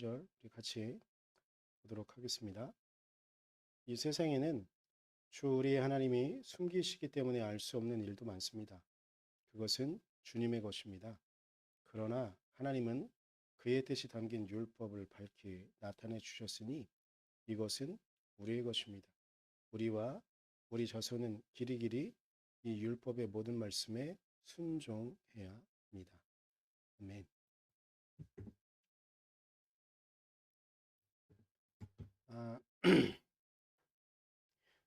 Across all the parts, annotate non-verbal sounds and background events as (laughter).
절 우리 같이 보도록 하겠습니다. 이 세상에는 주 우리의 하나님이 숨기시기 때문에 알 수 없는 일도 많습니다. 그것은 주님의 것입니다. 그러나 하나님은 그의 뜻이 담긴 율법을 밝히 나타내 주셨으니 이것은 우리의 것입니다. 우리와 우리 자손은 길이길이 이 율법의 모든 말씀에 순종해야 합니다. 아멘. 아, (clears throat)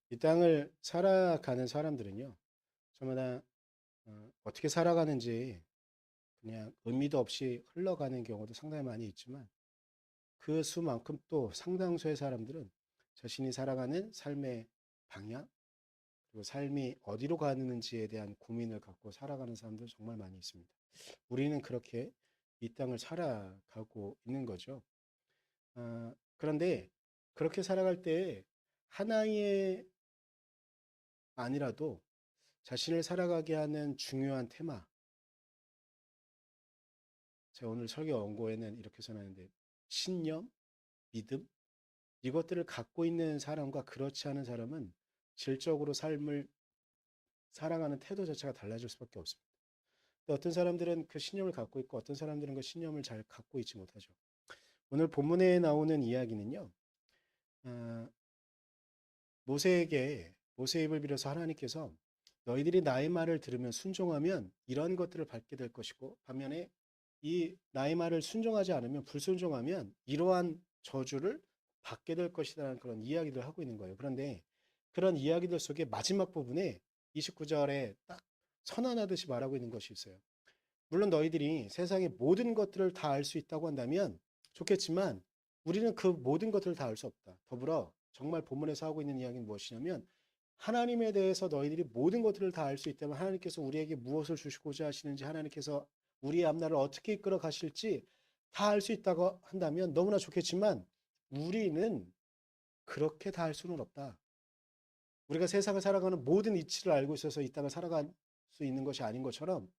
이 땅을 살아가는 사람들은요, 저마다 어, 어떻게 살아가는지 그냥 의미도 없이 흘러가는 경우도 상당히 많이 있지만 그 수만큼 또 상당수의 사람들은 자신이 살아가는 삶의 방향 그리고 삶이 어디로 가는지에 대한 고민을 갖고 살아가는 사람들 정말 많이 있습니다. 우리는 그렇게 이 땅을 살아가고 있는 거죠. 아, 그런데 그렇게 살아갈 때 하나의 아니라도 자신을 살아가게 하는 중요한 테마. 제가 오늘 설교 원고에는 이렇게 써놨는데 신념, 믿음 이것들을 갖고 있는 사람과 그렇지 않은 사람은 질적으로 삶을 살아가는 태도 자체가 달라질 수밖에 없습니다. 어떤 사람들은 그 신념을 갖고 있고 어떤 사람들은 그 신념을 잘 갖고 있지 못하죠. 오늘 본문에 나오는 이야기는요. 어, 모세에게 모세의 입을 빌어서 하나님께서 너희들이 나의 말을 들으면 순종하면 이런 것들을 받게 될 것이고 반면에 이 나의 말을 순종하지 않으면 불순종하면 이러한 저주를 받게 될 것이라는 그런 이야기를 하고 있는 거예요. 그런데 그런 이야기들 속에 마지막 부분에 29절에 딱 선언하듯이 말하고 있는 것이 있어요. 물론 너희들이 세상의 모든 것들을 다 알 수 있다고 한다면 좋겠지만 우리는 그 모든 것들을 다 알 수 없다. 더불어 정말 본문에서 하고 있는 이야기는 무엇이냐면 하나님에 대해서 너희들이 모든 것들을 다 알 수 있다면 하나님께서 우리에게 무엇을 주시고자 하시는지 하나님께서 우리의 앞날을 어떻게 이끌어 가실지 다 알 수 있다고 한다면 너무나 좋겠지만 우리는 그렇게 다알 수는 없다. 우리가 세상을 살아가는 모든 이치를 알고 있어서 이 땅을 살아갈 수 있는 것이 아닌 것처럼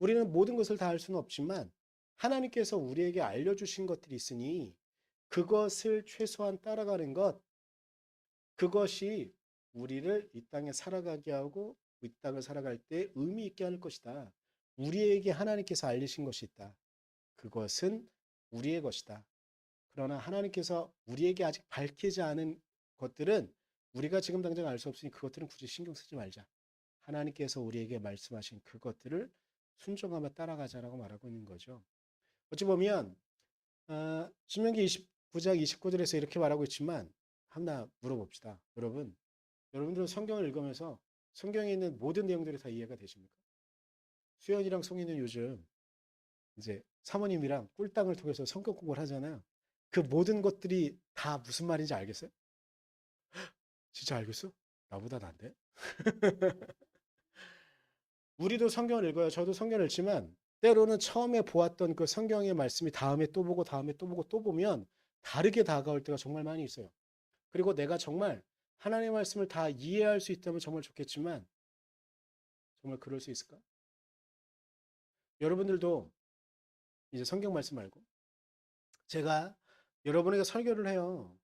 우리는 모든 것을 다알 수는 없지만 하나님께서 우리에게 알려주신 것들이 있으니 그것을 최소한 따라가는 것, 그것이 우리를 이 땅에 살아가게 하고 이 땅을 살아갈 때 의미 있게 할 것이다. 우리에게 하나님께서 알리신 것이 있다. 그것은 우리의 것이다. 그러나 하나님께서 우리에게 아직 밝히지 않은 것들은 우리가 지금 당장 알 수 없으니 그것들은 굳이 신경 쓰지 말자. 하나님께서 우리에게 말씀하신 그것들을 순종하며 따라가자라고 말하고 있는 거죠. 어찌 보면 어, 신명기 29장 29절에서 이렇게 말하고 있지만 하나 물어봅시다. 여러분, 여러분들은 성경을 읽으면서 성경에 있는 모든 내용들이 다 이해가 되십니까? 수연이랑 송이는 요즘 이제 사모님이랑 꿀당을 통해서 성경 공부를 하잖아요. 그 모든 것들이 다 무슨 말인지 알겠어요? (gasps) 진짜 알겠어? 나보다 난데? (laughs) 우리도 성경을 읽어요. 저도 성경을 읽지만 때로는 처음에 보았던 그 성경의 말씀이 다음에 또 보고 다음에 또 보고 또 보면 다르게 다가올 때가 정말 많이 있어요. 그리고 내가 정말 하나님의 말씀을 다 이해할 수 있다면 정말 좋겠지만 정말 그럴 수 있을까? 여러분들도 이제 성경 말씀 말고 제가 여러분에게 설교를 해요.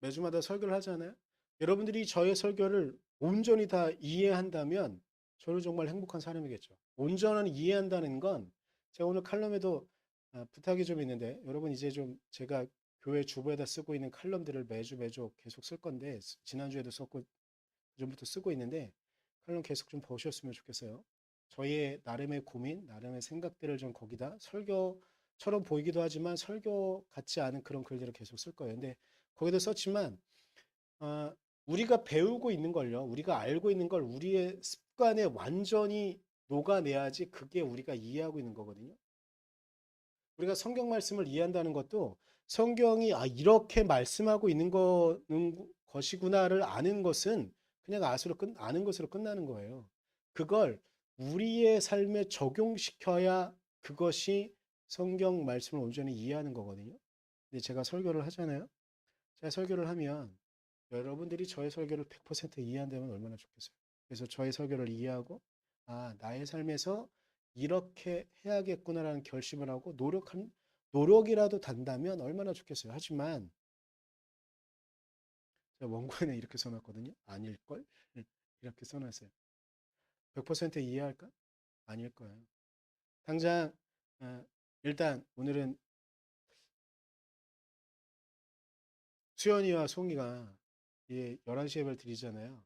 매주마다 설교를 하잖아요. 여러분들이 저의 설교를 온전히 다 이해한다면 저는 정말 행복한 사람이겠죠. 온전한 이해한다는 건 제가 오늘 칼럼에도 아, 부탁이 좀 있는데 여러분 이제 좀 제가 교회 주부에다 쓰고 있는 칼럼들을 매주 매주 계속 쓸 건데 지난주에도 썼고 그전부터 쓰고 있는데 칼럼 계속 좀 보셨으면 좋겠어요. 저의 나름의 고민, 나름의 생각들을 좀 거기다 설교처럼 보이기도 하지만 설교 같지 않은 그런 글들을 계속 쓸 거예요. 근데 거기도 썼지만 어, 우리가 배우고 있는 걸요. 우리가 알고 있는 걸 우리의 습관에 완전히 녹아내야지 그게 우리가 이해하고 있는 거거든요. 우리가 성경 말씀을 이해한다는 것도 성경이 아 이렇게 말씀하고 있는 거는 것이구나를 아는 것은 그냥 아수로 끝 아는 것으로 끝나는 거예요. 그걸 우리의 삶에 적용시켜야 그것이 성경 말씀을 온전히 이해하는 거거든요. 근데 제가 설교를 하잖아요. 제가 설교를 하면 여러분들이 저의 설교를 100% 이해한다면 얼마나 좋겠어요. 그래서 저의 설교를 이해하고 아 나의 삶에서 이렇게 해야겠구나라는 결심을 하고 노력한 노력이라도 단다면 얼마나 좋겠어요. 하지만 원고에는 이렇게 써놨거든요. 아닐걸? 이렇게 써놨어요. 100% 이해할까? 아닐 거예요. 당장 어, 일단 오늘은 수연이와 송이가 예, 11시 예배를 드리잖아요.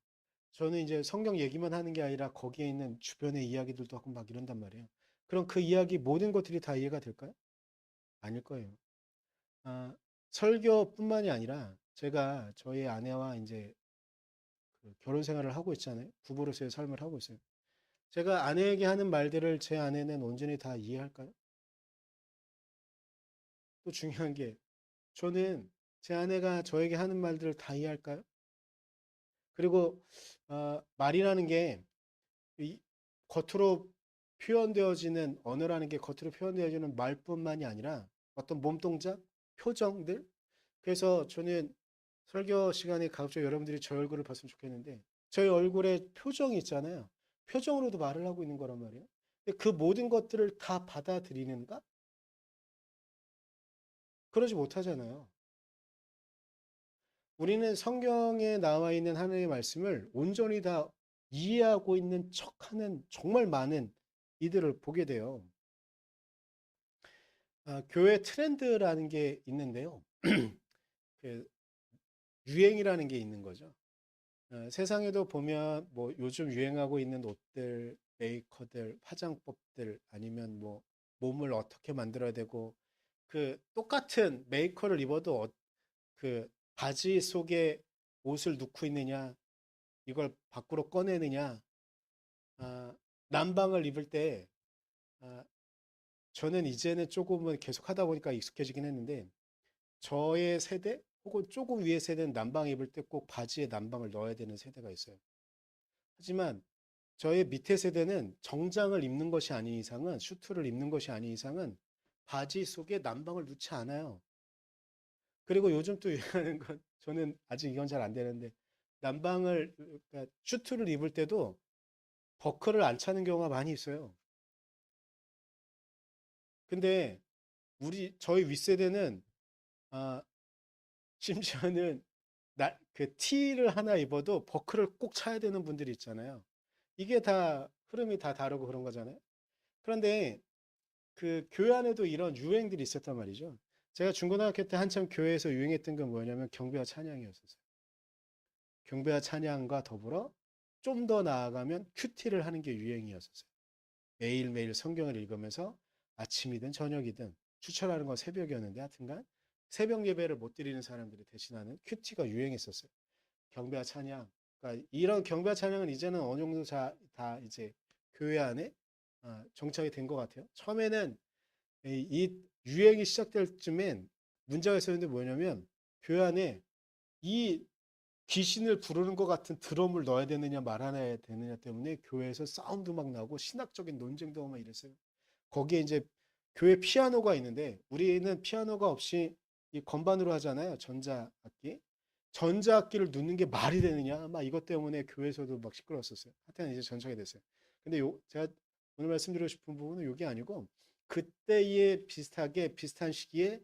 저는 이제 성경 얘기만 하는 게 아니라 거기에 있는 주변의 이야기들도 하고 막 이런단 말이에요. 그럼 그 이야기 모든 것들이 다 이해가 될까요? 아닐 거예요. 아, 설교뿐만이 아니라 제가 저희 아내와 이제 그 결혼 생활을 하고 있잖아요. 부부로서의 삶을 하고 있어요. 제가 아내에게 하는 말들을 제 아내는 온전히 다 이해할까요? 또 중요한 게 저는 제 아내가 저에게 하는 말들을 다 이해할까요? 그리고 어, 말이라는 게 이, 겉으로 표현되어지는 언어라는 게 겉으로 표현되어지는 말뿐만이 아니라 어떤 몸 동작, 표정들. 그래서 저는 설교 시간에 가급적 여러분들이 저 얼굴을 봤으면 좋겠는데 저희 얼굴에 표정이 있잖아요. 표정으로도 말을 하고 있는 거란 말이에요. 근데 그 모든 것들을 다 받아들이는가? 그러지 못하잖아요. 우리는 성경에 나와 있는 하나님의 말씀을 온전히 다 이해하고 있는 척하는 정말 많은 이들을 보게 돼요. 아, 교회 트렌드라는 게 있는데요. (clears throat) 그 유행이라는 게 있는 거죠. 어, 세상에도 보면 뭐 요즘 유행하고 있는 옷들, 메이커들, 화장법들 아니면 뭐 몸을 어떻게 만들어야 되고 그 똑같은 메이커를 입어도 어, 그 바지 속에 옷을 넣고 있느냐 이걸 밖으로 꺼내느냐 아, 난방을 입을 때 아, 저는 이제는 조금은 계속 하다 보니까 익숙해지긴 했는데 저의 세대 혹은 조금 위의 세대는 난방 입을 때 꼭 바지에 난방을 넣어야 되는 세대가 있어요. 하지만 저의 밑에 세대는 정장을 입는 것이 아닌 이상은 슈트를 입는 것이 아닌 이상은 바지 속에 난방을 넣지 않아요. 그리고 요즘 또 (laughs) 유행하는 건 저는 아직 이건 잘 안 되는데 난방을 그러니까 슈트를 입을 때도 버클을 안 차는 경우가 많이 있어요. 근데 우리 저희 윗세대는 아 심지어는 나, 그 티를 하나 입어도 버클을 꼭 차야 되는 분들이 있잖아요. 이게 다 흐름이 다 다르고 그런 거잖아요. 그런데 그 교회 안에도 이런 유행들이 있었단 말이죠. 제가 중고등학교 때 한참 교회에서 유행했던 건 뭐냐면 경배와 찬양이었었어요. 경배와 찬양과 더불어 좀 더 나아가면 큐티를 하는 게 유행이었었어요. 매일매일 성경을 읽으면서 아침이든 저녁이든 추천하는 건 새벽이었는데 하여튼간 새벽 예배를 못 드리는 사람들이 대신하는 큐티가 유행했었어요. 경배와 찬양. 그러니까 이런 경배와 찬양은 이제는 어느 정도 자, 다 이제 교회 안에 어, 정착이 된 것 같아요. 처음에는 이, 이 유행이 시작될 쯤엔 문제가 있었는데 뭐냐면 교회 안에 이 귀신을 부르는 것 같은 드럼을 넣어야 되느냐 말아야 되느냐 때문에 교회에서 사운드 막 나고 신학적인 논쟁도 막 이랬어요. 거기에 이제 교회 피아노가 있는데 우리는 피아노가 없이 이 건반으로 하잖아요. 전자악기. 전자악기를 넣는 게 말이 되느냐? 막 이것 때문에 교회에서도 막 시끄러웠었어요. 하여튼 이제 전착이 됐어요. 근데 요 제가 오늘 말씀드리고 싶은 부분은 이게 아니고 그때에 비슷하게 비슷한 시기에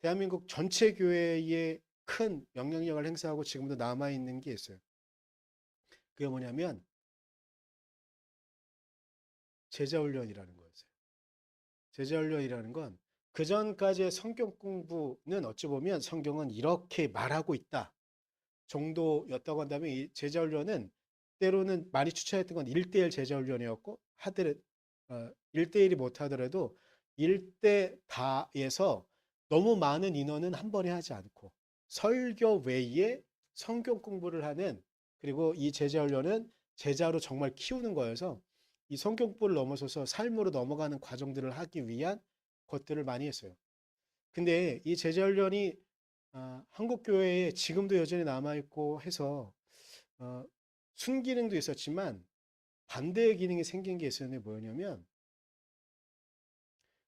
대한민국 전체 교회에 큰 영향력을 행사하고 지금도 남아 있는 게 있어요. 그게 뭐냐면 제자 훈련이라는 거였어요. 제자 훈련이라는 건 그전까지의 성경 공부는 어찌 보면 성경은 이렇게 말하고 있다 정도였다고 한다면 이 제자 훈련은 때로는 많이 추천했던 건 1대1 제자 훈련이었고 하더라도 어, 1대1이 못하더라도 1대 다에서 너무 많은 인원은 한 번에 하지 않고 설교 외에 성경 공부를 하는 그리고 이 제자 훈련은 제자로 정말 키우는 거여서 이 성경 공부를 넘어서서 삶으로 넘어가는 과정들을 하기 위한 것들을 많이 했어요. 근데 이 제자 훈련이 어, 한국 교회에 지금도 여전히 남아 있고 해서 어, 순기능도 있었지만 반대의 기능이 생긴 게 있었는데 뭐였냐면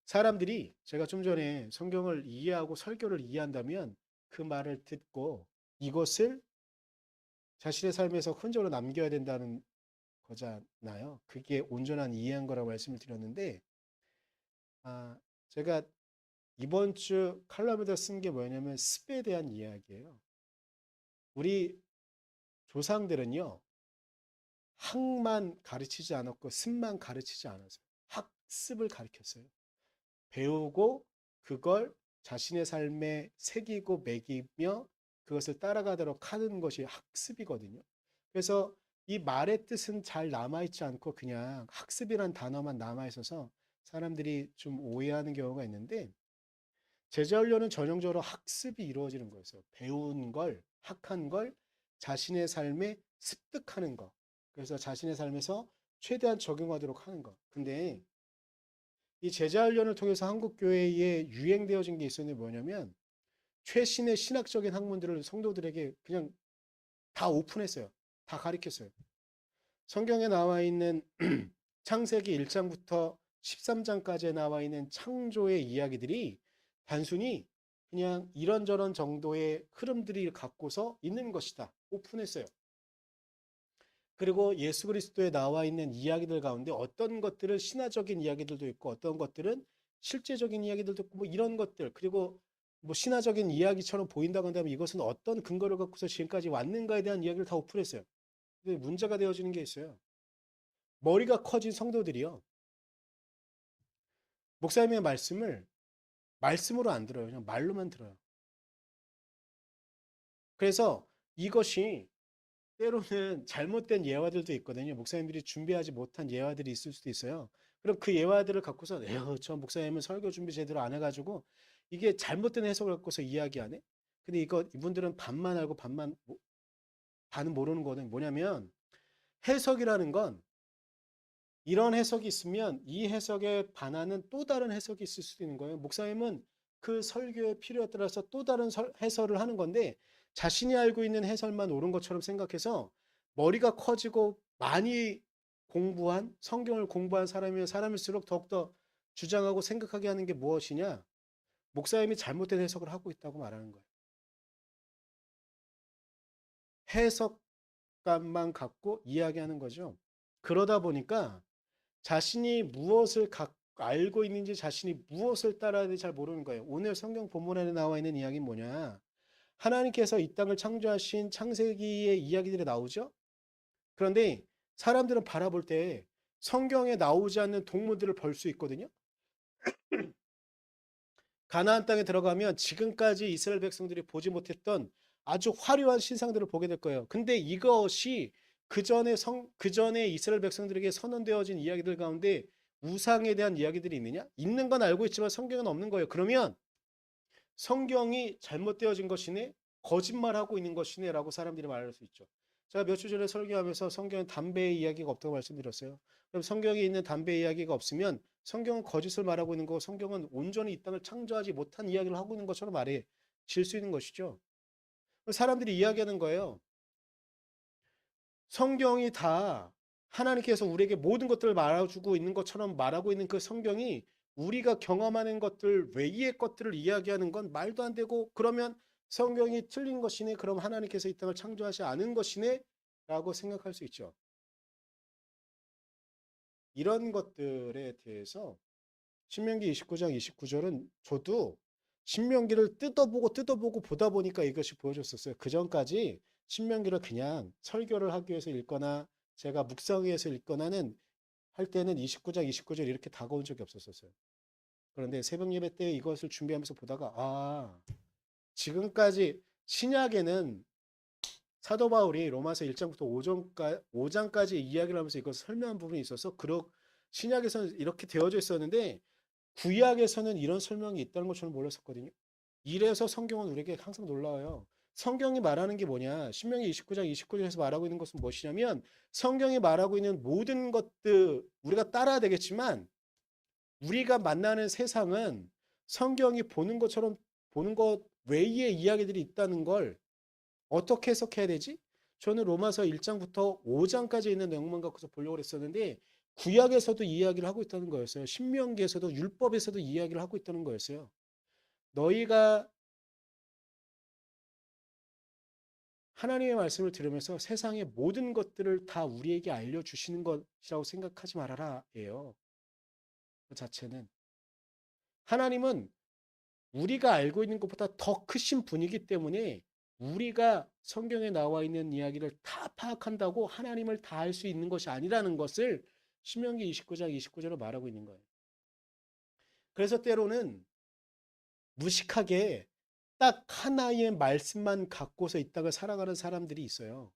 사람들이 제가 좀 전에 성경을 이해하고 설교를 이해한다면 그 말을 듣고 이것을 자신의 삶에서 흔적으로 남겨야 된다는 거잖아요. 그게 온전한 이해한 거라고 말씀을 드렸는데, 아, 제가 이번 주 칼럼에다 쓴 게 뭐냐면 습에 대한 이야기예요. 우리 조상들은요. 학만 가르치지 않았고 습만 가르치지 않았어요. 학습을 가르쳤어요. 배우고 그걸 자신의 삶에 새기고 매기며 그것을 따라가도록 하는 것이 학습이거든요. 그래서 이 말의 뜻은 잘 남아있지 않고 그냥 학습이란 단어만 남아있어서 사람들이 좀 오해하는 경우가 있는데 제자훈련은 전형적으로 학습이 이루어지는 거였어요. 배운 걸, 학한 걸 자신의 삶에 습득하는 거. 그래서 자신의 삶에서 최대한 적용하도록 하는 거. 근데 이 제자훈련을 통해서 한국 교회에 유행되어진 게 있었는데 뭐냐면 최신의 신학적인 학문들을 성도들에게 그냥 다 오픈했어요. 다 가르쳤어요. 성경에 나와 있는 (clears throat) 창세기 1장부터 13장까지에 나와 있는 창조의 이야기들이 단순히 그냥 이런저런 정도의 흐름들이 갖고서 있는 것이다. 오픈했어요. 그리고 예수 그리스도에 나와 있는 이야기들 가운데 어떤 것들은 신화적인 이야기들도 있고 어떤 것들은 실제적인 이야기들도 있고 뭐 이런 것들 그리고 뭐 신화적인 이야기처럼 보인다고 한다면 이것은 어떤 근거를 갖고서 지금까지 왔는가에 대한 이야기를 다 오픈했어요. 문제가 되어지는 게 있어요. 머리가 커진 성도들이요. 목사님의 말씀을 말씀으로 안 들어요. 그냥 말로만 들어요. 그래서 이것이 때로는 잘못된 예화들도 있거든요. 목사님들이 준비하지 못한 예화들이 있을 수도 있어요. 그럼 그 예화들을 갖고서 에휴, 저 목사님은 설교 준비 제대로 안 해가지고 이게 잘못된 해석을 갖고서 이야기하네. 근데 이거 이분들은 반만 알고 반만 모- 반은 모르는 거는 뭐냐면 해석이라는 건 이런 해석이 있으면 이 해석에 반하는 또 다른 해석이 있을 수도 있는 거예요. 목사님은 그 설교의 필요에 따라서 또 다른 설- 해설을 하는 건데 자신이 알고 있는 해설만 옳은 것처럼 생각해서 머리가 커지고 많이 공부한 성경을 공부한 사람이면 사람일수록 더욱더 주장하고 생각하게 하는 게 무엇이냐? 목사님이 잘못된 해석을 하고 있다고 말하는 거예요. 해석감만 갖고 이야기하는 거죠. 그러다 보니까 자신이 무엇을 각- 알고 있는지 자신이 무엇을 따라야 될지 잘 모르는 거예요. 오늘 성경 본문에 나와 있는 이야기는 뭐냐? 하나님께서 이 땅을 창조하신 창세기의 이야기들이 나오죠? 그런데 사람들은 바라볼 때 성경에 나오지 않는 동물들을 볼 수 있거든요. (clears throat) 가나안 땅에 들어가면 지금까지 이스라엘 백성들이 보지 못했던 아주 화려한 신상들을 보게 될 거예요. 근데 이것이 그 전에 성, 그 전에 이스라엘 백성들에게 선언되어진 이야기들 가운데 우상에 대한 이야기들이 있느냐? 있는 건 알고 있지만 성경은 없는 거예요. 그러면 성경이 잘못되어진 것이네, 거짓말하고 있는 것이네 라고 사람들이 말할 수 있죠. 제가 몇 주 전에 설교하면서 성경에 담배의 이야기가 없다고 말씀드렸어요. 그럼 성경에 있는 담배 이야기가 없으면 성경은 거짓을 말하고 있는 거고 성경은 온전히 이 땅을 창조하지 못한 이야기를 하고 있는 것처럼 말해 질 수 있는 것이죠. 사람들이 이야기하는 거예요. 성경이 다 하나님께서 우리에게 모든 것들을 말해주고 있는 것처럼 말하고 있는 그 성경이 우리가 경험하는 것들 외의 것들을 이야기하는 건 말도 안 되고 그러면 성경이 틀린 것이네 그럼 하나님께서 이 땅을 창조하지 않은 것이네 라고 생각할 수 있죠. 이런 것들에 대해서 신명기 29장 29절은 저도 신명기를 뜯어보고 뜯어보고 보다 보니까 이것이 보여줬었어요. 그 전까지 신명기를 그냥 설교를 하기 위해서 읽거나 제가 묵상위해서 읽거나는 할 때는 29장 29절 이렇게 다가온 적이 없었어요. 그런데 새벽 예배 때 이것을 준비하면서 보다가 아 지금까지 신약에는 사도 바울이 로마서 1장부터 5장까지, 5장까지 이야기를 하면서 이것을 설명한 부분이 있어서 그렇 신약에서는 이렇게 되어져 있었는데 구약에서는 이런 설명이 있다는 걸 저는 몰랐었거든요. 이래서 성경은 우리에게 항상 놀라워요. 성경이 말하는 게 뭐냐? 신명기 29장 29절에서 말하고 있는 것은 무엇이냐면 성경이 말하고 있는 모든 것들 우리가 따라야 되겠지만 우리가 만나는 세상은 성경이 보는 것처럼 보는 것 외의 이야기들이 있다는 걸 어떻게 해석해야 되지? 저는 로마서 1장부터 5장까지 있는 내용만 갖고서 보려고 했었는데 구약에서도 이야기를 하고 있다는 거였어요. 신명기에서도 율법에서도 이야기를 하고 있다는 거였어요. 너희가 하나님의 말씀을 들으면서 세상의 모든 것들을 다 우리에게 알려주시는 것이라고 생각하지 말아라 예요. 그 자체는 하나님은 우리가 알고 있는 것보다 더 크신 분이기 때문에 우리가 성경에 나와 있는 이야기를 다 파악한다고 하나님을 다 알 수 있는 것이 아니라는 것을 신명기 29장 29절로 말하고 있는 거예요. 그래서 때로는 무식하게 딱 하나의 말씀만 갖고서 이 땅을 살아가는 사람들이 있어요.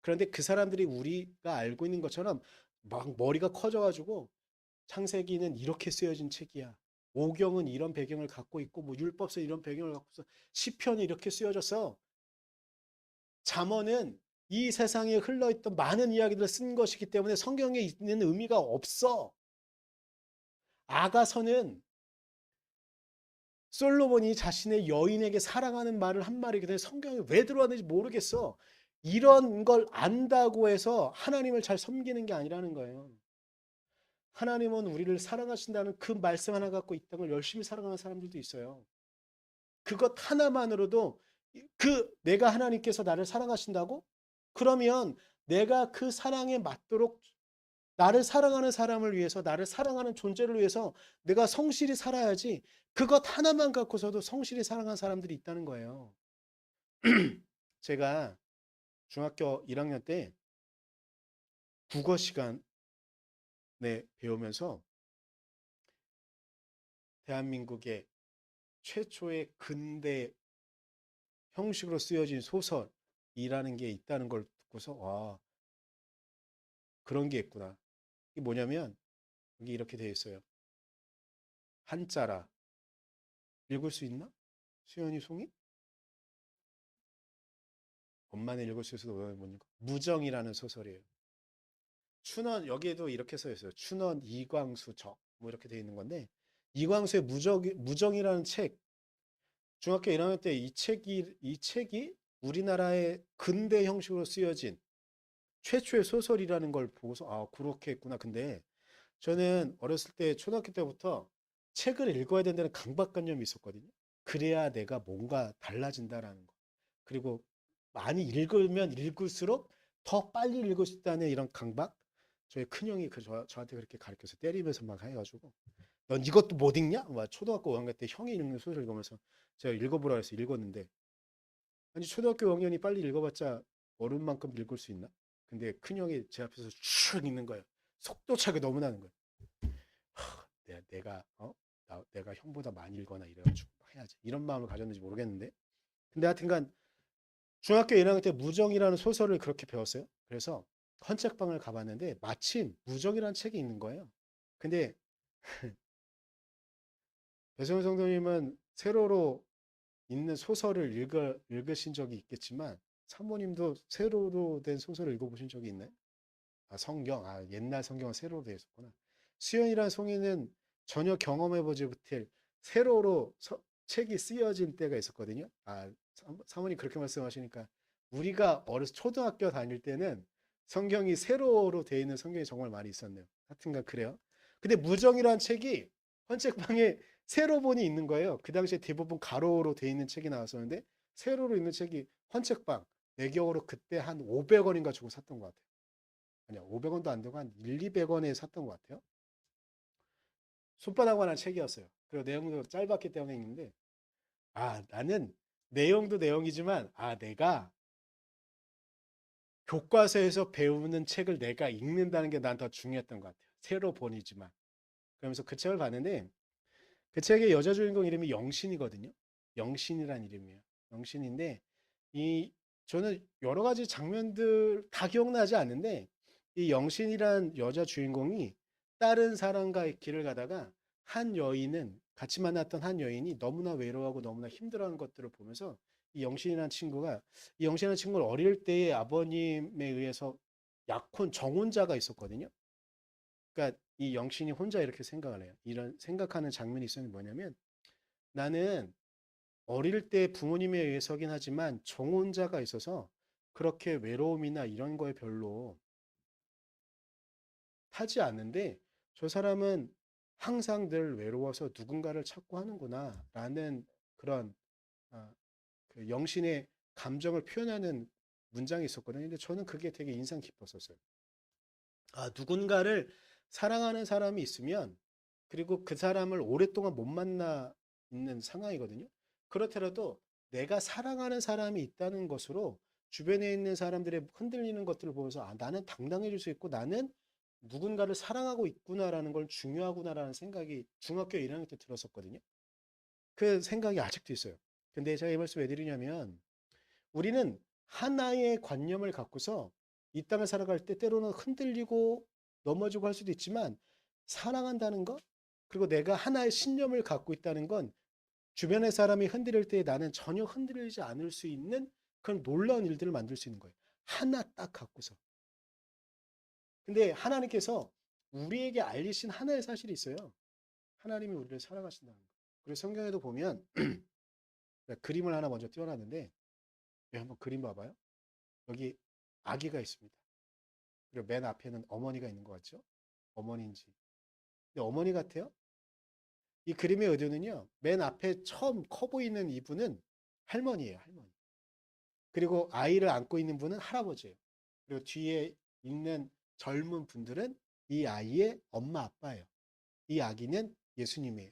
그런데 그 사람들이 우리가 알고 있는 것처럼 막 머리가 커져가지고 창세기는 이렇게 쓰여진 책이야. 오경은 이런 배경을 갖고 있고 뭐 율법서 이런 배경을 갖고서 시편이 이렇게 쓰여져서 잠언은 이 세상에 흘러있던 많은 이야기들을 쓴 것이기 때문에 성경에 있는 의미가 없어. 아가서는 솔로몬이 자신의 여인에게 사랑하는 말을 한 말이기 때문에 성경에 왜 들어왔는지 모르겠어. 이런 걸 안다고 해서 하나님을 잘 섬기는 게 아니라는 거예요. 하나님은 우리를 사랑하신다는 그 말씀 하나 갖고 이 땅을 열심히 살아가는 사람들도 있어요. 그것 하나만으로도 그 내가 하나님께서 나를 사랑하신다고? 그러면 내가 그 사랑에 맞도록 나를 사랑하는 사람을 위해서 나를 사랑하는 존재를 위해서 내가 성실히 살아야지 그것 하나만 갖고서도 성실히 사랑하는 사람들이 있다는 거예요. (clears throat) 제가 중학교 1학년 때 국어 시간에 배우면서 대한민국의 최초의 근대 형식으로 쓰여진 소설 이라는 게 있다는 걸 듣고서 와 그런 게 있구나. 이게 뭐냐면 여기 이렇게 되어 있어요. 한자라 읽을 수 있나? 수연이 송이? 엄마는 읽을 수 있어도 뭡니까? 무정이라는 소설이에요. 춘원 여기에도 이렇게 써 있어요. 춘원 이광수 적뭐 이렇게 되어 있는 건데 이광수의 무정 무정이라는 책 중학교 1학년 때 이 책이 이 책이 우리나라의 근대 형식으로 쓰여진 최초의 소설이라는 걸 보고서 아 그렇게 했구나. 근데 저는 어렸을 때 초등학교 때부터 책을 읽어야 된다는 강박관념이 있었거든요. 그래야 내가 뭔가 달라진다라는 거. 그리고 많이 읽으면 읽을수록 더 빨리 읽을 수 있다는 이런 강박. 저희 큰 형이 그 저, 저한테 그렇게 가르쳐서 때리면서 막 해가지고 넌 이것도 못 읽냐? 막 초등학교 5학년 때 형이 읽는 소설 읽으면서 제가 읽어보라 해서 읽었는데 아니 초등학교 5학년이 빨리 읽어봤자 어른만큼 읽을 수 있나? 근데 큰형이 제 앞에서 쭉 읽는 거예요. 속도차게 너무 나는 거예요. 하, 내가, 내가 어? 나, 내가 형보다 많이 읽거나 이래가지고 해야지. 이런 마음을 가졌는지 모르겠는데. 근데 하여튼간 중학교 1학년 때 무정이라는 소설을 그렇게 배웠어요. 그래서 헌책방을 가봤는데 마침 무정이라는 책이 있는 거예요. 근데 (laughs) 배성훈 성도님은 세로로 있는 소설을 읽어, 읽으신 적이 있겠지만 사모님도 세로로 된 소설을 읽어보신 적이 있나요? 아, 성경. 아, 옛날 성경은 세로로 되어 있었구나. 수연이라는 송이는 전혀 경험해보지 못할 세로로 서, 책이 쓰여진 때가 있었거든요. 아, 사모님 그렇게 말씀하시니까 우리가 어렸을 초등학교 다닐 때는 성경이 세로로 되어 있는 성경이 정말 많이 있었네요. 하여튼간 그래요. 근데 무정이라는 책이 헌책방에 세로본이 있는 거예요. 그 당시에 대부분 가로로 되어 있는 책이 나왔었는데 세로로 있는 책이 헌책방 내경으로 그때 한 500원인가 주고 샀던 것 같아요. 아니야, 500원도 안 되고 한 1, 200원에 샀던 것 같아요. 손바닥만 한 책이었어요. 그리고 내용도 짧았기 때문에 있는데 아 나는 내용도 내용이지만 아 내가 교과서에서 배우는 책을 내가 읽는다는 게 난 더 중요했던 것 같아요. 새로 본이지만 그러면서 그 책을 봤는데 그 책의 여자 주인공 이름이 영신이거든요. 영신이란 이름이에요. 영신인데 이 저는 여러 가지 장면들 다 기억나지 않는데 이 영신이란 여자 주인공이 다른 사람과의 길을 가다가 한 여인은 같이 만났던 한 여인이 너무나 외로워하고 너무나 힘들어하는 것들을 보면서 이 영신이라는 친구가 이 영신이라는 친구를 어릴 때에 아버님에 의해서 약혼 정혼자가 있었거든요. 그러니까 이 영신이 혼자 이렇게 생각을 해요. 이런 생각하는 장면이 있었는데 뭐냐면 나는 어릴 때 부모님에 의해서긴 하지만 정혼자가 있어서 그렇게 외로움이나 이런 거에 별로 타지 않는데 저 사람은 항상 늘 외로워서 누군가를 찾고 하는구나 라는 그런 아, 그 영신의 감정을 표현하는 문장이 있었거든요. 근데 저는 그게 되게 인상 깊었었어요. 아, 누군가를 사랑하는 사람이 있으면 그리고 그 사람을 오랫동안 못 만나 있는 상황이거든요. 그렇더라도 내가 사랑하는 사람이 있다는 것으로 주변에 있는 사람들의 흔들리는 것들을 보면서 아, 나는 당당해질 수 있고 나는 누군가를 사랑하고 있구나라는 걸 중요하구나라는 생각이 중학교 1학년 때 들었었거든요. 그 생각이 아직도 있어요. 근데 제가 이 말씀 왜 드리냐면 우리는 하나의 관념을 갖고서 이 땅을 살아갈 때 때로는 흔들리고 넘어지고 할 수도 있지만 사랑한다는 것 그리고 내가 하나의 신념을 갖고 있다는 건 주변의 사람이 흔들릴 때 나는 전혀 흔들리지 않을 수 있는 그런 놀라운 일들을 만들 수 있는 거예요. 하나 딱 갖고서. 근데 하나님께서 우리에게 알리신 하나의 사실이 있어요. 하나님이 우리를 사랑하신다는 거. 그리고 성경에도 보면 (clears throat) 그림을 하나 먼저 띄워놨는데 한번 그림 봐봐요. 여기 아기가 있습니다. 그리고 맨 앞에는 어머니가 있는 것 같죠? 어머니인지. 근데 어머니 같아요? 이 그림의 의도는요. 맨 앞에 처음 커 보이는 이분은 할머니예요. 할머니. 그리고 아이를 안고 있는 분은 할아버지예요. 그리고 뒤에 있는 젊은 분들은 이 아이의 엄마 아빠예요. 이 아기는 예수님이에요.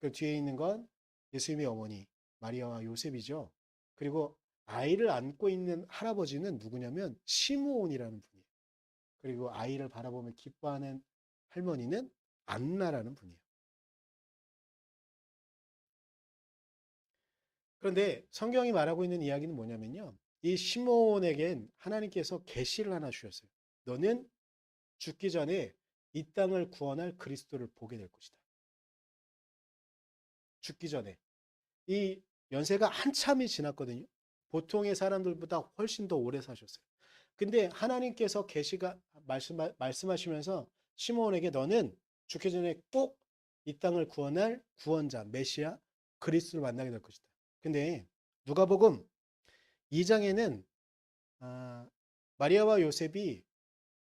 그 뒤에 있는 건 예수님의 어머니 마리아와 요셉이죠. 그리고 아이를 안고 있는 할아버지는 누구냐면 시므온이라는 분이에요. 그리고 아이를 바라보며 기뻐하는 할머니는 안나라는 분이에요. 그런데 성경이 말하고 있는 이야기는 뭐냐면요. 이 시몬에겐 하나님께서 계시를 하나 주셨어요. 너는 죽기 전에 이 땅을 구원할 그리스도를 보게 될 것이다. 죽기 전에 이 연세가 한참이 지났거든요. 보통의 사람들보다 훨씬 더 오래 사셨어요. 근데 하나님께서 계시가 말씀 말씀하시면서 시몬에게 너는 죽기 전에 꼭 이 땅을 구원할 구원자 메시아 그리스도를 만나게 될 것이다. 근데 누가복음 2장에는 아, 마리아와 요셉이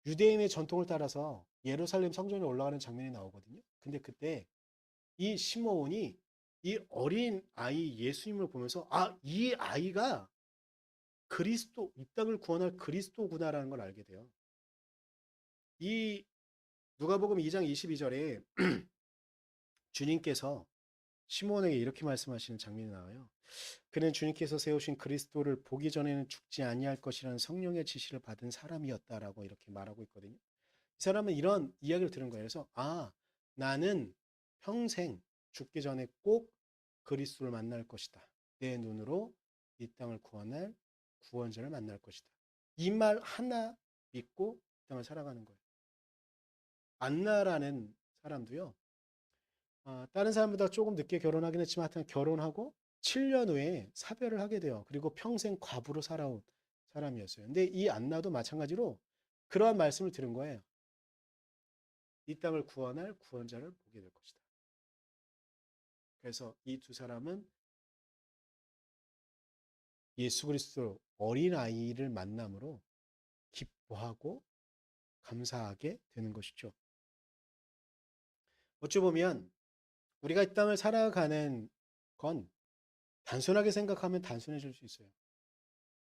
유대인의 전통을 따라서 예루살렘 성전에 올라가는 장면이 나오거든요. 근데 그때 이 시므온이 이 어린 아이 예수님을 보면서 아, 이 아이가 그리스도, 이 땅을 구원할 그리스도구나라는 걸 알게 돼요. 이 누가복음 2장 22절에 (clears throat) 주님께서 시몬에게 이렇게 말씀하시는 장면이 나와요. 그는 주님께서 세우신 그리스도를 보기 전에는 죽지 아니할 것이라는 성령의 지시를 받은 사람이었다라고 이렇게 말하고 있거든요. 이 사람은 이런 이야기를 들은 거예요. 그래서 아, 나는 평생 죽기 전에 꼭 그리스도를 만날 것이다. 내 눈으로 이 땅을 구원할 구원자를 만날 것이다. 이 말 하나 믿고 이 땅을 살아가는 거예요. 안나라는 사람도요. 어, 다른 사람보다 조금 늦게 결혼하긴 했지만 하여튼 결혼하고 7년 후에 사별을 하게 돼요. 그리고 평생 과부로 살아온 사람이었어요. 근데 이 안나도 마찬가지로 그러한 말씀을 들은 거예요. 이 땅을 구원할 구원자를 보게 될 것이다. 그래서 이 두 사람은 예수 그리스도 어린 아이를 만남으로 기뻐하고 감사하게 되는 것이죠. 어찌 보면 우리가 이 땅을 살아가는 건 단순하게 생각하면 단순해질 수 있어요.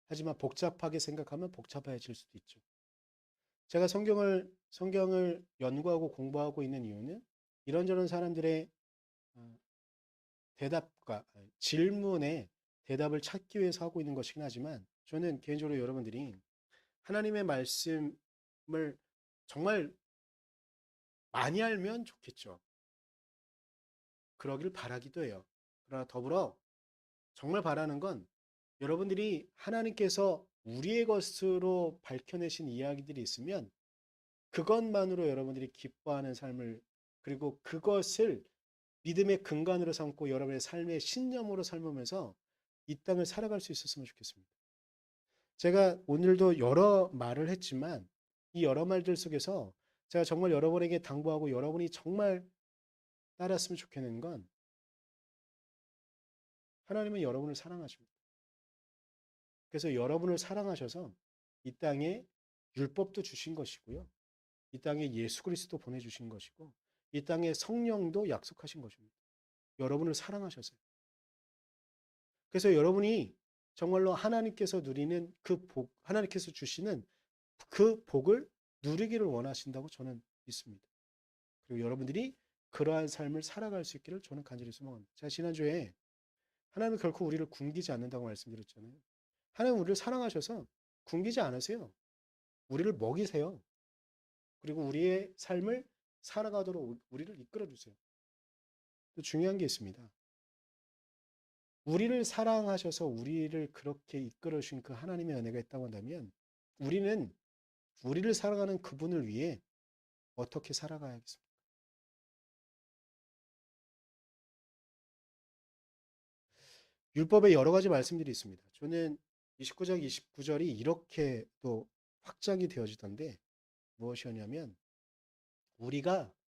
하지만 복잡하게 생각하면 복잡해질 수도 있죠. 제가 성경을 성경을 연구하고 공부하고 있는 이유는 이런저런 사람들의 어, 대답과 질문에 대답을 찾기 위해서 하고 있는 것이긴 하지만 저는 개인적으로 여러분들이 하나님의 말씀을 정말 많이 알면 좋겠죠. 그러길 바라기도 해요. 그러나 더불어 정말 바라는 건 여러분들이 하나님께서 우리의 것으로 밝혀내신 이야기들이 있으면 그것만으로 여러분들이 기뻐하는 삶을 그리고 그것을 믿음의 근간으로 삼고 여러분의 삶의 신념으로 삶으면서 이 땅을 살아갈 수 있었으면 좋겠습니다. 제가 오늘도 여러 말을 했지만 이 여러 말들 속에서 제가 정말 여러분에게 당부하고 여러분이 정말 따랐으면 좋겠는 건 하나님은 여러분을 사랑하십니다. 그래서 여러분을 사랑하셔서 이 땅에 율법도 주신 것이고요. 이 땅에 예수 그리스도 보내주신 것이고 이 땅에 성령도 약속하신 것입니다. 여러분을 사랑하셔서요. 그래서 여러분이 정말로 하나님께서 누리는 그 복, 하나님께서 주시는 그 복을 누리기를 원하신다고 저는 믿습니다. 그리고 여러분들이 그러한 삶을 살아갈 수 있기를 저는 간절히 소망합니다. 제가 지난주에 하나님은 결코 우리를 굶기지 않는다고 말씀드렸잖아요. 하나님 우리를 사랑하셔서 굶기지 않으세요. 우리를 먹이세요. 그리고 우리의 삶을 살아가도록 우리를 이끌어 주세요. 또 중요한 게 있습니다. 우리를 사랑하셔서 우리를 그렇게 이끌어 주신 그 하나님의 은혜가 있다고 한다면 우리는 우리를 사랑하는 그분을 위해 어떻게 살아가야겠습니까? 율법에 여러 가지 말씀들이 있습니다. 저는 29장 29절이 이렇게 또 확장이 되어지던데 무엇이었냐면 우리가 뭐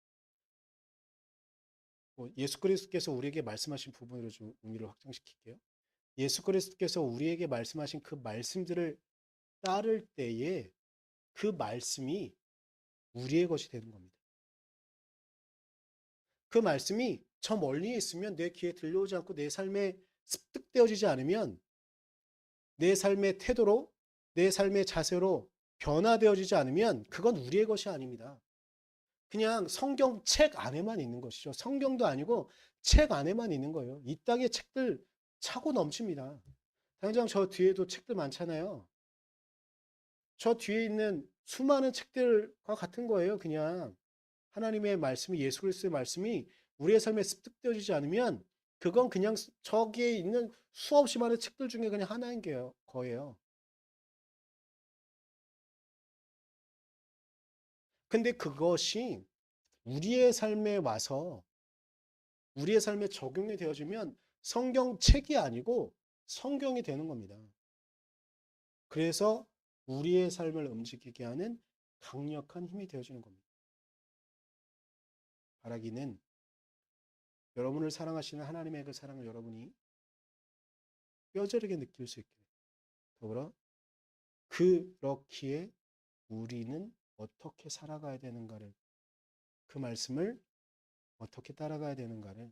예수 그리스도께서 우리에게 말씀하신 부분으로 좀 의미를 확장시킬게요. 예수 그리스도께서 우리에게 말씀하신 그 말씀들을 따를 때에 그 말씀이 우리의 것이 되는 겁니다. 그 말씀이 저 멀리에 있으면 내 귀에 들려오지 않고 내 삶에 습득되어지지 않으면 내 삶의 태도로 내 삶의 자세로 변화되어지지 않으면 그건 우리의 것이 아닙니다. 그냥 성경 책 안에만 있는 것이죠. 성경도 아니고 책 안에만 있는 거예요. 이 땅에 책들 차고 넘칩니다. 당장 저 뒤에도 책들 많잖아요. 저 뒤에 있는 수많은 책들과 같은 거예요. 그냥 하나님의 말씀이 예수 그리스도의 말씀이 우리의 삶에 습득되어지지 않으면 그건 그냥 저기에 있는 수없이 많은 책들 중에 그냥 하나인 거예요. 근데 그것이 우리의 삶에 와서 우리의 삶에 적용이 되어지면 성경책이 아니고 성경이 되는 겁니다. 그래서 우리의 삶을 움직이게 하는 강력한 힘이 되어지는 겁니다. 바라기는 여러분을 사랑하시는 하나님의 그 사랑을 여러분이 뼈저리게 느낄 수 있게 더불어 그렇기에 우리는 어떻게 살아가야 되는가를 그 말씀을 어떻게 따라가야 되는가를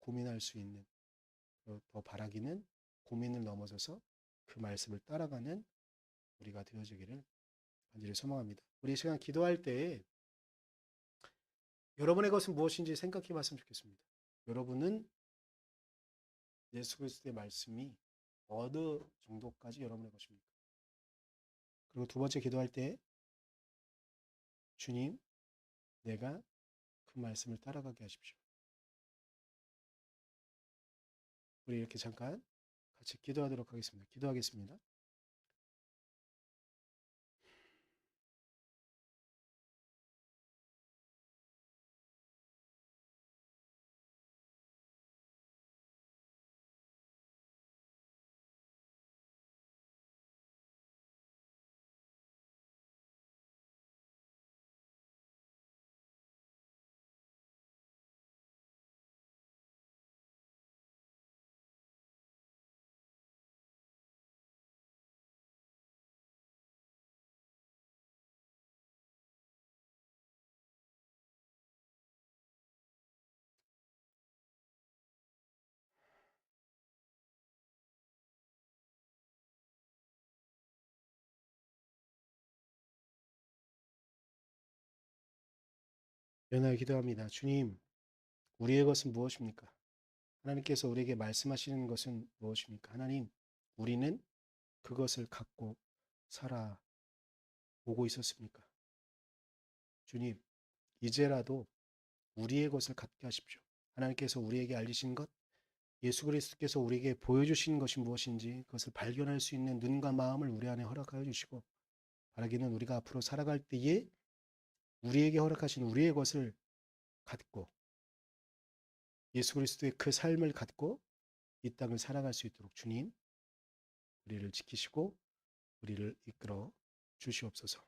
고민할 수 있는 더 바라기는 고민을 넘어서서 그 말씀을 따라가는 우리가 되어지기를 간절히 소망합니다. 우리 시간 기도할 때 여러분의 것은 무엇인지 생각해 봤으면 좋겠습니다. 여러분은 예수 그리스도의 말씀이 어느 정도까지 여러분의 것입니까? 그리고 두 번째 기도할 때 주님, 내가 그 말씀을 따라가게 하십시오. 우리 이렇게 잠깐 같이 기도하도록 하겠습니다. 기도하겠습니다. 연하여 기도합니다. 주님, 우리의 것은 무엇입니까? 하나님께서 우리에게 말씀하시는 것은 무엇입니까? 하나님, 우리는 그것을 갖고 살아오고 있었습니까? 주님, 이제라도 우리의 것을 갖게 하십시오. 하나님께서 우리에게 알리신 것, 예수 그리스도께서 우리에게 보여주신 것이 무엇인지 그것을 발견할 수 있는 눈과 마음을 우리 안에 허락하여 주시고 바라기는 우리가 앞으로 살아갈 때에 우리에게 허락하신 우리의 것을 갖고 예수 그리스도의 그 삶을 갖고 이 땅을 살아갈 수 있도록 주님 우리를 지키시고 우리를 이끌어 주시옵소서.